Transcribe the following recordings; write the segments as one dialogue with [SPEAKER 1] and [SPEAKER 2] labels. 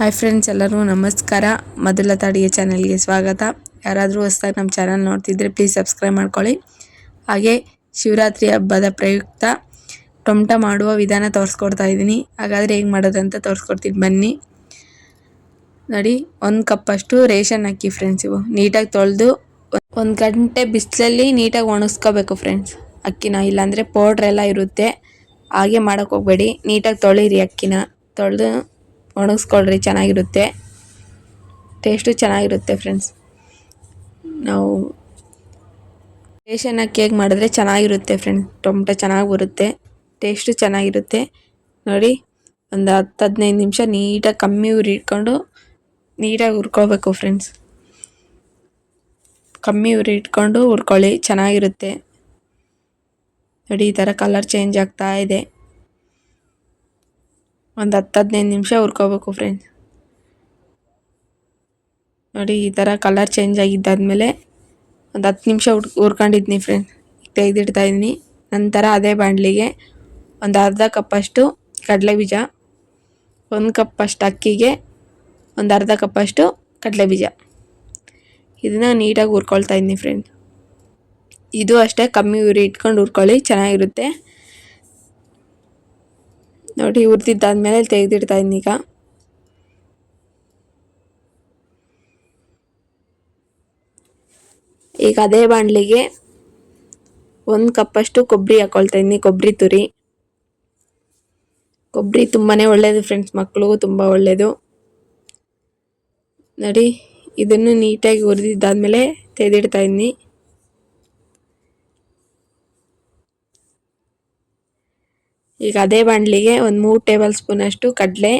[SPEAKER 1] Hi friends ಎಲ್ಲರೂ ನಮಸ್ಕಾರ. ಮೊದಲ ತಾಡಿಗೆ ಚಾನಲ್ಗೆ ಸ್ವಾಗತ. ಯಾರಾದರೂ ಹೊಸ್ದಾಗಿ ನಮ್ಮ ಚಾನಲ್ ನೋಡ್ತಿದ್ರೆ ಪ್ಲೀಸ್ ಸಬ್ಸ್ಕ್ರೈಬ್ ಮಾಡ್ಕೊಳ್ಳಿ. ಹಾಗೆ ಶಿವರಾತ್ರಿ ಹಬ್ಬದ ಪ್ರಯುಕ್ತ ಟೊಮಟ ಮಾಡುವ ವಿಧಾನ ತೋರಿಸ್ಕೊಡ್ತಾ ಇದ್ದೀನಿ. ಹಾಗಾದರೆ ಹೇಗೆ ಮಾಡೋದು ಅಂತ ತೋರಿಸ್ಕೊಡ್ತೀನಿ. ಬನ್ನಿ. ನೋಡಿ, ಒಂದು ಕಪ್ಪಷ್ಟು ರೇಷನ್ ಹಾಕಿ ಫ್ರೆಂಡ್ಸ್ ಇವು. ನೀಟಾಗಿ ತೊಳೆದು ಒಂದು ಗಂಟೆ ಬಿಸಿಲಲ್ಲಿ ನೀಟಾಗಿ ಒಣಗಿಸ್ಕೋಬೇಕು ಫ್ರೆಂಡ್ಸ್ ಅಕ್ಕಿನ, ಇಲ್ಲಾಂದರೆ ಪೌಡ್ರೆಲ್ಲ ಇರುತ್ತೆ. ಹಾಗೆ ಮಾಡೋಕ್ಕೆ ಹೋಗಬೇಡಿ. ನೀಟಾಗಿ ತೊಳೀರಿ ಅಕ್ಕಿನ. ತೊಳೆದು ಒಣಗಿಸ್ಕೊಳ್ರಿ, ಚೆನ್ನಾಗಿರುತ್ತೆ. ಟೇಸ್ಟು ಚೆನ್ನಾಗಿರುತ್ತೆ ಫ್ರೆಂಡ್ಸ್ ನಾವು ಬೇಷನ್ ಕೇಕ್ ಮಾಡಿದ್ರೆ ಚೆನ್ನಾಗಿರುತ್ತೆ ಫ್ರೆಂಡ್ಸ್ ಟೊಮೆಟೊ ಚೆನ್ನಾಗಿ ಬರುತ್ತೆ ಟೇಸ್ಟು ಚೆನ್ನಾಗಿರುತ್ತೆ. ನೋಡಿ, ಒಂದು ಹತ್ತು, ಹದಿನೈದು ನಿಮಿಷ ನೀಟಾಗಿ ಕಮ್ಮಿ ಉರಿ ಇಟ್ಕೊಂಡು ನೀಟಾಗಿ ಹುರ್ಕೋಬೇಕು ಫ್ರೆಂಡ್ಸ್ ಕಮ್ಮಿ ಉರಿ ಇಟ್ಕೊಂಡು ಹುರ್ಕೊಳ್ಳಿ, ಚೆನ್ನಾಗಿರುತ್ತೆ. ನೋಡಿ, ಈ ಥರ ಕಲರ್ ಚೇಂಜ್ ಆಗ್ತಾ ಇದೆ. ಒಂದು ಹತ್ತು ಹದಿನೈದು ನಿಮಿಷ ಹುರ್ಕೋಬೇಕು ಫ್ರೆಂಡ್ಸ್ ನೋಡಿ, ಈ ಥರ ಕಲರ್ ಚೇಂಜ್ ಆಗಿದ್ದಾದಮೇಲೆ ಒಂದು ಹತ್ತು ನಿಮಿಷ ಹುಡ್ ಹುರ್ಕೊಂಡಿದ್ನಿ ಫ್ರೆಂಡ್ಸ್ ತೆಗೆದಿಡ್ತಾ ಇದ್ದೀನಿ ನಂತರ ಅದೇ ಬಾಣಲಿಗೆ ಒಂದು ಅರ್ಧ ಕಪ್ಪಷ್ಟು ಕಡಲೆ ಬೀಜ ಒಂದು ಕಪ್ಪಷ್ಟು ಅಕ್ಕಿಗೆ, ಒಂದು ಅರ್ಧ ಕಪ್ಪಷ್ಟು ಕಡಲೆ ಬೀಜ ಇದನ್ನು ನೀಟಾಗಿ ಹುರ್ಕೊಳ್ತಾ ಇದ್ದೀನಿ ಫ್ರೆಂಡ್ಸ್ ಇದು ಅಷ್ಟೇ ಕಮ್ಮಿ ಉರಿ ಇಟ್ಕೊಂಡು ಹುರ್ಕೊಳ್ಳಿ ಚೆನ್ನಾಗಿರುತ್ತೆ. ನೋಡಿ, ಹುರಿದಿದ್ದಾದ್ಮೇಲೆ ತೆಗೆದಿಡ್ತಾ ಇದ್ದೀನಿ ಈಗ. ಈಗ ಅದೇ ಬಾಣಲಿಗೆ ಒಂದು ಕಪ್ಪಷ್ಟು ಕೊಬ್ಬರಿ ಹಾಕ್ಕೊಳ್ತಾ ಇದ್ದೀನಿ ಕೊಬ್ಬರಿ ತುರಿ. ಕೊಬ್ಬರಿ ತುಂಬಾ ಒಳ್ಳೆಯದು ಫ್ರೆಂಡ್ಸ್ ಮಕ್ಕಳಿಗೂ ತುಂಬ ಒಳ್ಳೆಯದು ನೋಡಿ, ಇದನ್ನು ನೀಟಾಗಿ ಉರಿದಿದ್ದಾದ್ಮೇಲೆ ತೆಗೆದಿಡ್ತಾ ಇದ್ದೀನಿ ಈಗ ಅದೇ ಬಾಣಲಿಗೆ ಒಂದು ಮೂರು ಟೇಬಲ್ ಸ್ಪೂನಷ್ಟು ಕಡಲೆ,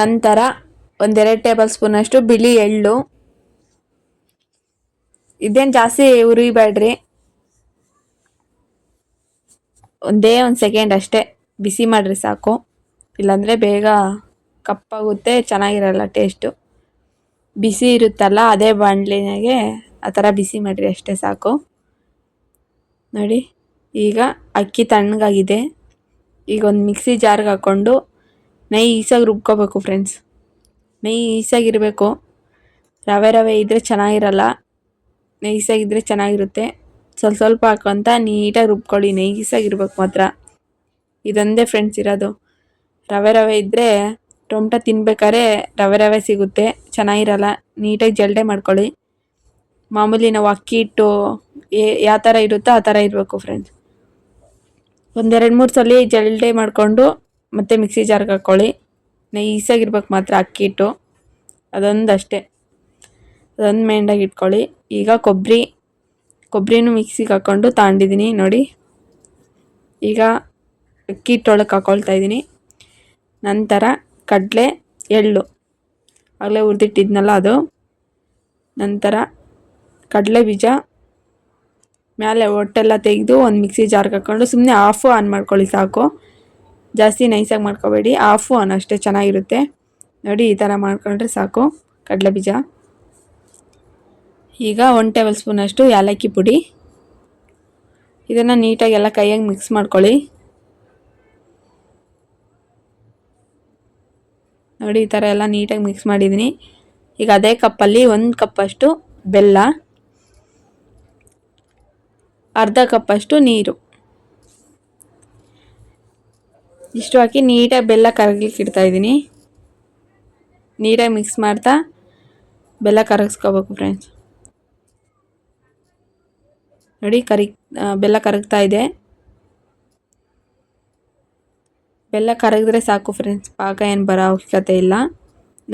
[SPEAKER 1] ನಂತರ ಒಂದೆರಡು ಟೇಬಲ್ ಸ್ಪೂನಷ್ಟು ಬಿಳಿ ಎಳ್ಳು. ಇದೇನು ಜಾಸ್ತಿ ಉರಿಬೇಡ್ರಿ. ಒಂದೇ ಒಂದು ಸೆಕೆಂಡ್ ಅಷ್ಟೇ ಬಿಸಿ ಮಾಡಿರಿ ಸಾಕು. ಇಲ್ಲಾಂದರೆ ಬೇಗ ಕಪ್ಪಾಗುತ್ತೆ, ಚೆನ್ನಾಗಿರಲ್ಲ ಟೇಸ್ಟು. ಬಿಸಿ ಇರುತ್ತಲ್ಲ ಅದೇ ಬಾಣಲಿನಾಗೆ ಆ ಥರ ಬಿಸಿ ಮಾಡಿರಿ ಅಷ್ಟೇ ಸಾಕು. ನೋಡಿ, ಈಗ ಅಕ್ಕಿ ತಣ್ಣಗಾಗಿದೆ. ಈಗ ಒಂದು ಮಿಕ್ಸಿ ಜಾರ್ಗೆ ಹಾಕ್ಕೊಂಡು ನೈಸಾಗಿ ರುಬ್ಕೋಬೇಕು ಫ್ರೆಂಡ್ಸ್ ನೈಸಾಗಿರಬೇಕು ರವೆ ರವೆ ಇದ್ದರೆ ಚೆನ್ನಾಗಿರಲ್ಲ. ನೈಸಾಗಿದ್ದರೆ ಚೆನ್ನಾಗಿರುತ್ತೆ. ಸ್ವಲ್ಪ ಸ್ವಲ್ಪ ಹಾಕೊಂತ ನೀಟಾಗಿ ರುಬ್ಕೊಳ್ಳಿ. ನೈಸಾಗಿರ್ಬೇಕು ಮಾತ್ರ. ಇದೊಂದೇ ಫ್ರೆಂಡ್ಸ್ ಇರೋದು. ರವೆ ರವೆ ಇದ್ದರೆ ಟೊಮಟ ತಿನ್ಬೇಕಾದ್ರೆ ರವೆ ರವೆ ಸಿಗುತ್ತೆ. ಚೆನ್ನಾಗಿರಲ್ಲ. ನೀಟಾಗಿ ಜಲ್ಡೆ ಮಾಡ್ಕೊಳ್ಳಿ. ಮಾಮೂಲಿ ನಾವು ಅಕ್ಕಿ ಹಿಟ್ಟು ಯಾವ ಥರ ಇರುತ್ತೋ ಆ ಥರ ಇರಬೇಕು ಫ್ರೆಂಡ್ಸ್ ಒಂದೆರಡು ಮೂರು ಸಲ ಜಲ್ಡೆ ಮಾಡಿಕೊಂಡು ಮತ್ತೆ ಮಿಕ್ಸಿ ಜಾರ್ಗೆ ಹಾಕ್ಕೊಳ್ಳಿ ನೈಸಾಗಿರ್ಬೇಕು ಮಾತ್ರ ಅಕ್ಕಿ ಹಿಟ್ಟು. ಅದೊಂದು ಅಷ್ಟೇ ಅದೊಂದು ಮೇಂಡಾಗಿ ಇಟ್ಕೊಳ್ಳಿ. ಈಗ ಕೊಬ್ಬರಿ ಕೊಬ್ಬರಿನೂ ಮಿಕ್ಸಿಗೆ ಹಾಕ್ಕೊಂಡು ತಾಂಡಿದ್ದೀನಿ ನೋಡಿ. ಈಗ ಅಕ್ಕಿ ಹಿಟ್ಟೊಳಗೆ ಹಾಕ್ಕೊಳ್ತಾ ಇದ್ದೀನಿ ನಂತರ ಕಡಲೆ, ಎಳ್ಳು. ಆಗಲೇ ಹುರಿದಿಟ್ಟಿದ್ನಲ್ಲ ಅದು. ನಂತರ ಕಡಲೆ ಬೀಜ ಮೇಲೆ ಒಟ್ಟೆಲ್ಲ ತೆಗೆದು ಒಂದು ಮಿಕ್ಸಿ ಜಾರ್ಗೆ ಹಾಕ್ಕೊಂಡು ಸುಮ್ಮನೆ ಆಫು ಆನ್ ಮಾಡ್ಕೊಳ್ಳಿ ಸಾಕು. ಜಾಸ್ತಿ ನೈಸಾಗಿ ಮಾಡ್ಕೋಬೇಡಿ. ಆಫು ಆನ್ ಅಷ್ಟೇ ಚೆನ್ನಾಗಿರುತ್ತೆ. ನೋಡಿ ಈ ಥರ ಮಾಡ್ಕೊಂಡ್ರೆ ಸಾಕು. ಕಡಲೆ ಬೀಜ. ಈಗ ಒನ್ ಟೇಬಲ್ ಸ್ಪೂನಷ್ಟು ಏಲಕ್ಕಿ ಪುಡಿ. ಇದನ್ನು ನೀಟಾಗಿ ಎಲ್ಲ ಕೈಯಾಗಿ ಮಿಕ್ಸ್ ಮಾಡ್ಕೊಳ್ಳಿ. ನೋಡಿ ಈ ಥರ ಎಲ್ಲ ನೀಟಾಗಿ ಮಿಕ್ಸ್ ಮಾಡಿದ್ದೀನಿ ಈಗ ಅದೇ ಕಪ್ಪಲ್ಲಿ ಒಂದು ಕಪ್ಪಷ್ಟು ಬೆಲ್ಲ. ಅರ್ಧ ಕಪ್ಪಷ್ಟು ನೀರು. ಇಷ್ಟು ಹಾಕಿ ನೀಟಾಗಿ ಬೆಲ್ಲ ಕರಗ್ಲಿಕ್ಕೆ ಇಡ್ತಾ ಇದ್ದೀನಿ. ನೀಟಾಗಿ ಮಿಕ್ಸ್ ಮಾಡ್ತಾ ಬೆಲ್ಲ ಕರಗಿಸ್ಕೋಬೇಕು ಫ್ರೆಂಡ್ಸ್ ನೋಡಿ ಕರಿ ಬೆಲ್ಲ ಕರಗ್ತಾ ಇದೆ. ಬೆಲ್ಲ ಕರಗಿದ್ರೆ ಸಾಕು ಫ್ರೆಂಡ್ಸ್ ಪಾಕ ಏನು ಬರೋ ಅವಶ್ಯಕತೆ ಇಲ್ಲ.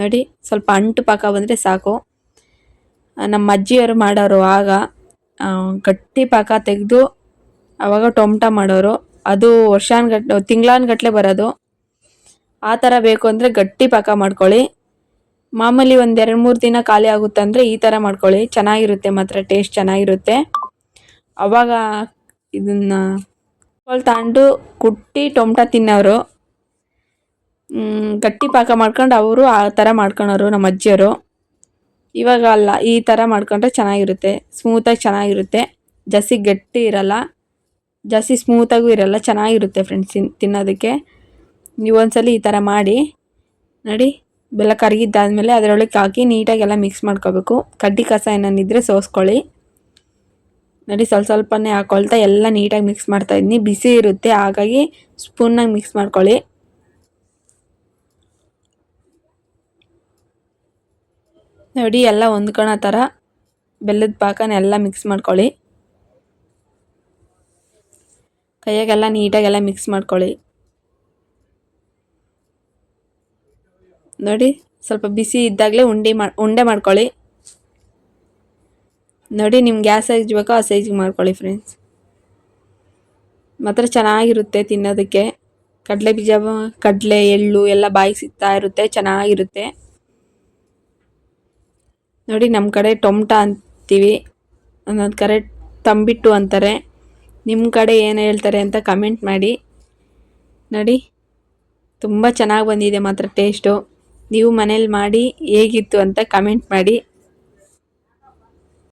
[SPEAKER 1] ನೋಡಿ ಸ್ವಲ್ಪ ಅಂಟು ಪಾಕ ಬಂದರೆ ಸಾಕು. ನಮ್ಮ ಅಜ್ಜಿಯವರು ಮಾಡೋರು ಆಗ ಗಟ್ಟಿ ಪಾಕ ತೆಗೆದು ಅವಾಗ ಟೊಮಟ ಮಾಡೋರು. ಅದು ವರ್ಷಾನ್ಗಟ್ಲೆ ತಿಂಗ್ಳಾನ್ಗಟ್ಲೆ ಬರೋದು. ಆ ಥರ ಬೇಕು ಅಂದರೆ ಗಟ್ಟಿ ಪಾಕ ಮಾಡ್ಕೊಳ್ಳಿ. ಮಾಮೂಲಿ ಒಂದು ಎರಡು ಮೂರು ದಿನ ಖಾಲಿ ಆಗುತ್ತೆ ಅಂದರೆ ಈ ಥರ ಮಾಡ್ಕೊಳ್ಳಿ. ಚೆನ್ನಾಗಿರುತ್ತೆ ಮಾತ್ರ, ಟೇಸ್ಟ್ ಚೆನ್ನಾಗಿರುತ್ತೆ. ಅವಾಗ ಇದನ್ನ ತಗೊಂಡು ಕುಟ್ಟಿ ಟೊಮಟ ತಿನ್ನೋರು. ಗಟ್ಟಿ ಪಾಕ ಮಾಡ್ಕೊಂಡು ಅವರು ಆ ಥರ ಮಾಡ್ಕೊಳೋರು ನಮ್ಮ ಅಜ್ಜಿಯವರು. ಇವಾಗ ಅಲ್ಲ, ಈ ಥರ ಮಾಡ್ಕೊಂಡ್ರೆ ಚೆನ್ನಾಗಿರುತ್ತೆ ಸ್ಮೂತಾಗಿ ಚೆನ್ನಾಗಿರುತ್ತೆ. ಜಾಸ್ತಿ ಗಟ್ಟಿ ಇರಲ್ಲ ಜಾಸ್ತಿ ಸ್ಮೂತಾಗೂ ಇರಲ್ಲ, ಚೆನ್ನಾಗಿರುತ್ತೆ ಫ್ರೆಂಡ್ಸ್ ತಿನ್ನೋದಕ್ಕೆ. ನೀವು ಒಂದ್ಸಲ ಈ ಥರ ಮಾಡಿ, ನೋಡಿ, ಬೆಲ್ಲ ಕರಗಿದ್ದಾದಮೇಲೆ ಅದರೊಳಗೆ ಹಾಕಿ ನೀಟಾಗೆಲ್ಲ ಮಿಕ್ಸ್ ಮಾಡ್ಕೋಬೇಕು. ಕಡ್ಡಿ ಕಸ ಏನಾನಿದ್ರೆ ಸೋಸ್ಕೊಳ್ಳಿ. ನೋಡಿ, ಸ್ವಲ್ಪ ಸ್ವಲ್ಪನೇ ಹಾಕೊಳ್ತಾ ಎಲ್ಲ ನೀಟಾಗಿ ಮಿಕ್ಸ್ ಮಾಡ್ತಾಯಿದ್ದೀನಿ ಬಿಸಿ ಇರುತ್ತೆ, ಹಾಗಾಗಿ ಸ್ಪೂನಾಗಿ ಮಿಕ್ಸ್ ಮಾಡ್ಕೊಳ್ಳಿ. ನೋಡಿ, ಎಲ್ಲ ಹೊಂದ್ಕೊಳೋ ಥರ ಬೆಲ್ಲದ ಪಾಕನ ಎಲ್ಲ ಮಿಕ್ಸ್ ಮಾಡ್ಕೊಳ್ಳಿ. ಕೈಯಾಗೆಲ್ಲ ನೀಟಾಗೆಲ್ಲ ಮಿಕ್ಸ್ ಮಾಡ್ಕೊಳ್ಳಿ. ನೋಡಿ, ಸ್ವಲ್ಪ ಬಿಸಿ ಇದ್ದಾಗಲೇ ಉಂಡೆ ಮಾ, ಉಂಡೆ ಮಾಡ್ಕೊಳ್ಳಿ. ನೋಡಿ ನಿಮ್ಗೆ ಯಾವ ಸೈಜ್ ಬೇಕೋ ಆ ಸೈಜಿಗೆ ಮಾಡ್ಕೊಳ್ಳಿ ಫ್ರೆಂಡ್ಸ್ ಮಾತ್ರ ಚೆನ್ನಾಗಿರುತ್ತೆ ತಿನ್ನೋದಕ್ಕೆ. ಕಡಲೆ ಬೀಜ ಕಡಲೆ, ಎಳ್ಳು ಎಲ್ಲ ಬಾಯಿಗೆ ಸಿಗ್ತಾ ಇರುತ್ತೆ, ಚೆನ್ನಾಗಿರುತ್ತೆ. ನೋಡಿ ನಮ್ಮ ಕಡೆ ಟೊಮ್ಟ ಅಂತೀವಿ. ಅನ್ನೋದು ಕರೆಕ್ಟ್ ತಂಬಿಟ್ಟು ಅಂತಾರೆ. ನಿಮ್ಮ ಕಡೆ ಏನು ಹೇಳ್ತಾರೆ ಅಂತ ಕಮೆಂಟ್ ಮಾಡಿ. ನೋಡಿ, ತುಂಬ ಚೆನ್ನಾಗಿ ಬಂದಿದೆ ಮಾತ್ರ ಟೇಸ್ಟು ನೀವು ಮನೇಲಿ ಮಾಡಿ ಹೇಗಿತ್ತು ಅಂತ ಕಮೆಂಟ್ ಮಾಡಿ.